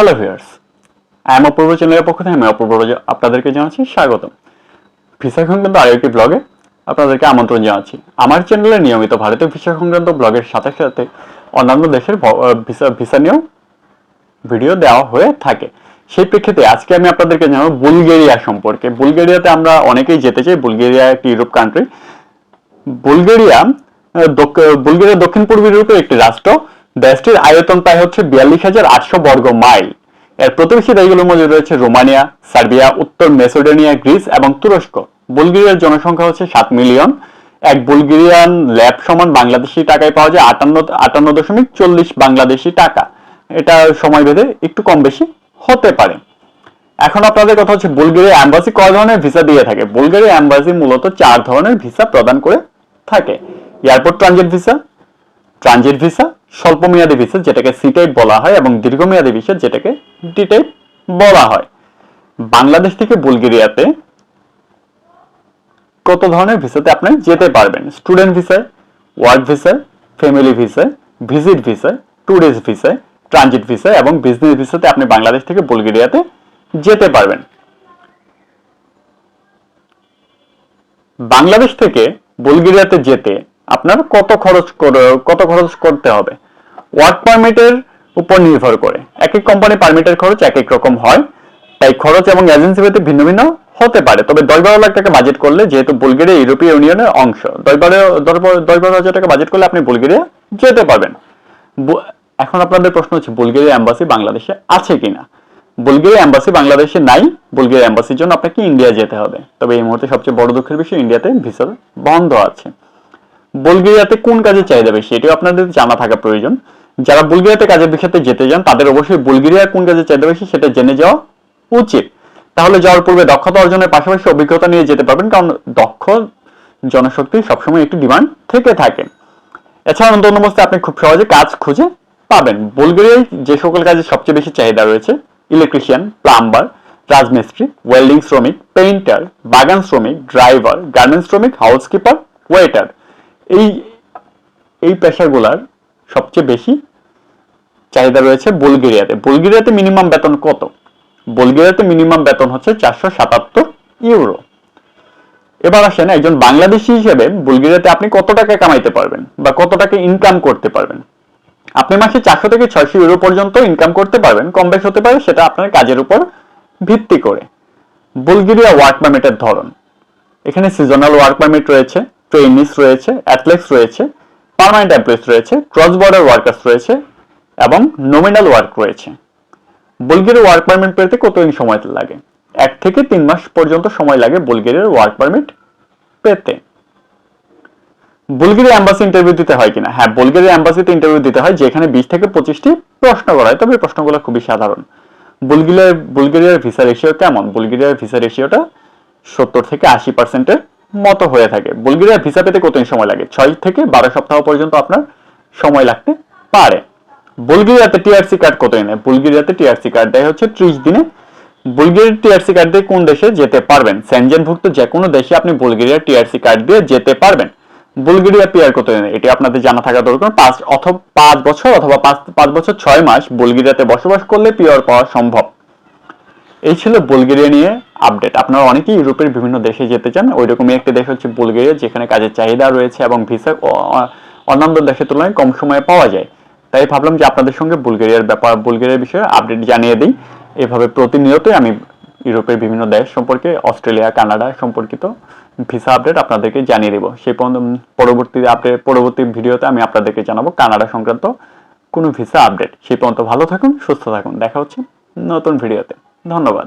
Hello viewers I am Apurba চ্যানেলের পক্ষ থেকে আমি অপূর্ব আপনাদেরকে জানাচ্ছি স্বাগতম। ভিসা সংক্রান্ত আরেকটি ব্লগে আপনাদেরকে আমন্ত্রণ জানাচ্ছি। আমার চ্যানেলে নিয়মিত ভারতীয় ভিসা সংক্রান্ত ব্লগের সাথে সাথে অন্যান্য দেশের ভিসা ভিসা নিয়েও ভিডিও দেওয়া হয়ে থাকে। সেই প্রেক্ষিতে আজকে আমি আপনাদেরকে জানাব বুলগেরিয়া সম্পর্কে। বুলগেরিয়াতে আমরা অনেকেই যেতে চাই, বুলগেরিয়া একটি ইউরোপ কান্ট্রি বুলগেরিয়া বুলগেরিয়া দক্ষিণ পূর্ব ইউরোপের একটি রাষ্ট্র। দেশটির আয়তন প্রায় হচ্ছে বিয়াল্লিশ হাজার আটশো বর্গ মাইল। এর প্রতিবেশী দেশগুলোর মধ্যে রয়েছে রোমানিয়া, সার্বিয়া, উত্তর মেসোডেনিয়া, গ্রিস এবং তুরস্ক। বুলগেরিয়ার জনসংখ্যা হচ্ছে সাত মিলিয়ন। এক বুলগেরিয়ান ল্যাব সমান বাংলাদেশি টাকায় পাওয়া যায় আটান্ন আটান্ন দশমিক চল্লিশ বাংলাদেশি টাকা। এটা সময় ভেদে একটু কম বেশি হতে পারে। এখন আপনাদের কথা হচ্ছে বুলগেরিয়া অ্যাম্বাসি কয় ধরনের ভিসা দিয়ে থাকে? বুলগেরিয়া অ্যাম্বাসি মূলত চার ধরনের ভিসা প্রদান করে থাকে। Airport transit visa transit visa স্বল্প মেয়াদী ভিসা যেটাকে সি টাইপ বলা হয় এবং দীর্ঘমেয়াদী ভিসা যেটাকে ডি টাইপ বলা হয়। বাংলাদেশ থেকে বুলগেরিয়াতে কত ধরনের ভিসাতে আপনি যেতে পারবেন? স্টুডেন্ট ভিসায় ওয়ার্ক ভিসায় ফ্যামিলি ভিসায় ভিজিট ভিসায় ট্যুরিস্ট ভিসায় ট্রানজিট ভিসায় এবং বিজনেস ভিসাতে আপনি বাংলাদেশ থেকে বুলগেরিয়াতে যেতে পারবেন। বাংলাদেশ থেকে বুলগেরিয়াতে যেতে আপনার কত খরচ কত খরচ করতে হবে? ওয়ার্ক পারমিটের উপর নির্ভর করে। এক এক কোম্পানি পারমিটের খরচ এক এক রকম হয়। তাই খরচ এবং এজেন্সি ভেদে ভিন্ন ভিন্ন হতে পারে। তবে দশ বারো লাখ টাকা বাজেট করলে যেহেতু বুলগেরিয়া ইউরোপীয় ইউনিয়নের অংশ দশ বারো দশ বারো- হাজার টাকা বাজেট করলে আপনি বুলগেরিয়া যেতে পারবেন। এখন আপনাদের প্রশ্ন হচ্ছে, বুলগেরিয়া এম্বাসি বাংলাদেশে আছে কিনা? বুলগেরিয়া অ্যাম্বাসি বাংলাদেশে নাই। বুলগেরিয়া অ্যাম্বাসির জন্য আপনাকে ইন্ডিয়া যেতে হবে। তবে এই মুহূর্তে সবচেয়ে বড় দুঃখের বিষয় ইন্ডিয়াতে ভিসা বন্ধ আছে। বুলগেরিয়াতে কোন কাজে চাহিদা বেশি? এটাও আপনাদের জানা থাকা প্রয়োজন। যারা বুলগেরিয়াতে কাজের বিষয়তে যেতে যান, তাদের অবশ্যই বুলগেরিয়ার কোন কাজে চাহিদা বেশি সেটা জেনে যাওয়া উচিত। তাহলে যাওয়ার পূর্বে দক্ষতা অর্জনের পাশাপাশি অভিজ্ঞতা নিয়ে যেতে পারবেন, কারণ দক্ষ জনশক্তি সবসময় একটি ডিমান্ড থেকে থাকে। এছাড়া অন্য অবস্থায় আপনি খুব সহজে কাজ খুঁজে পাবেন। বুলগেরিয়ায় যে সকল কাজে সবচেয়ে বেশি চাহিদা রয়েছে, ইলেকট্রিশিয়ান, প্লাম্বার, রাজমিস্ত্রি, ওয়েল্ডিং শ্রমিক, পেইন্টার, বাগান শ্রমিক, ড্রাইভার গার্মেন্ট শ্রমিক, হাউসকিপার, ওয়েটার। এই এই পেশাগুলার সবচেয়ে বেশি চাহিদা রয়েছে বুলগেরিয়াতে। বুলগেরিয়াতে মিনিমাম বেতন কত? বুলগেরিয়াতে মিনিমাম বেতন হচ্ছে চারশো সাতাত্তর ইউরো এবার আসেন একজন বাংলাদেশি হিসেবে বুলগেরিয়াতে আপনি কত টাকা কামাইতে পারবেন বা কত টাকা ইনকাম করতে পারবেন? আপনি মাসে চারশো থেকে ছয়শো ইউরো পর্যন্ত ইনকাম করতে পারবেন, কম বেশ হতে পারে সেটা আপনার কাজের উপর ভিত্তি করে। বুলগেরিয়া ওয়ার্ক পারমিটের ধরন। এখানে সিজনাল ওয়ার্ক পারমিট রয়েছে ট্রেনিস রয়েছে অ্যাথলেটস রয়েছে পার্মানেন্ট এমপ্লয়িজ রয়েছে ক্রস বর্ডার ওয়ার্কার্স রয়েছে এবং নমিনাল ওয়ার্ক রয়েছে। বুলগেরিয়া ওয়ার্ক পারমিট পেতে কতদিন সময় লাগে? এক থেকে তিন মাস পর্যন্ত সময় লাগে বুলগেরিয়ার ওয়ার্ক পারমিট পেতে। বুলগেরিয়া অ্যাম্বাসি ইন্টারভিউ দিতে হয় কিনা? হ্যাঁ বুলগেরিয়া অ্যাম্বাসিতে ইন্টারভিউ দিতে হয় যেখানে বিশ থেকে পঁচিশটি প্রশ্ন করা হয়। তবে প্রশ্নগুলো খুবই সাধারণ। বুলগেরিয়ার বুলগেরিয়ার ভিসা রেশিও কেমন? বুলগেরিয়ার ভিসা রেশিওটা সত্তর থেকে আশি পার্সেন্টের মতো হয়ে থাকে। বুলগেরিয়ার ভিসা পেতে কতদিন সময় লাগে? ছয় থেকে বারো সপ্তাহ পর্যন্ত আপনার সময় লাগতে পারে। বুলগেরিয়াতে টিআরসি কার্ড কত দিনে বুলগেরিয়াতে টিআরসি কার্ড দেয় হচ্ছে ত্রিশ দিনে। বুলগেরিয়ার টিআরসি কার্ড দিয়ে কোন দেশে যেতে পারবেন? সেনজেনভুক্ত যে কোনো দেশে আপনি বুলগেরিয়ার টিআরসি কার্ড দিয়ে যেতে পারবেন। বুলগেরিয়া পিআর কত দিনে এটি আপনাদের জানা থাকা দরকার। পাঁচ অথবা পাঁচ বছর অথবা পাঁচ পাঁচ বছর ছয় মাস বুলগেরিয়াতে বসবাস করলে পিআর পাওয়া সম্ভব। এই ছিল বুলগেরিয়া নিয়ে আপডেট আপনারা অনেকেই ইউরোপের বিভিন্ন দেশে যেতে চান। ওই রকমই একটি দেশ হচ্ছে বুলগেরিয়া, যেখানে কাজের চাহিদা রয়েছে এবং ভিসা অন্যান্য দেশের তুলনায় কম সময়ে পাওয়া যায়। তাই ভাবলাম যে আপনাদের সঙ্গে বুলগেরিয়ার ব্যাপার, বুলগেরিয়ার বিষয়ে আপডেট জানিয়ে দিই। এভাবে প্রতিনিয়তই আমি ইউরোপের বিভিন্ন দেশ সম্পর্কে, অস্ট্রেলিয়া, কানাডা সম্পর্কিত ভিসা আপডেট আপনাদেরকে জানিয়ে দেবো। সেই পর্যন্ত পরবর্তী আপডেট পরবর্তী ভিডিওতে আমি আপনাদেরকে জানাব কানাডা সংক্রান্ত কোনো ভিসা আপডেট সেই পর্যন্ত ভালো থাকুন, সুস্থ থাকুন। দেখা হচ্ছে নতুন ভিডিওতে। ধন্যবাদ।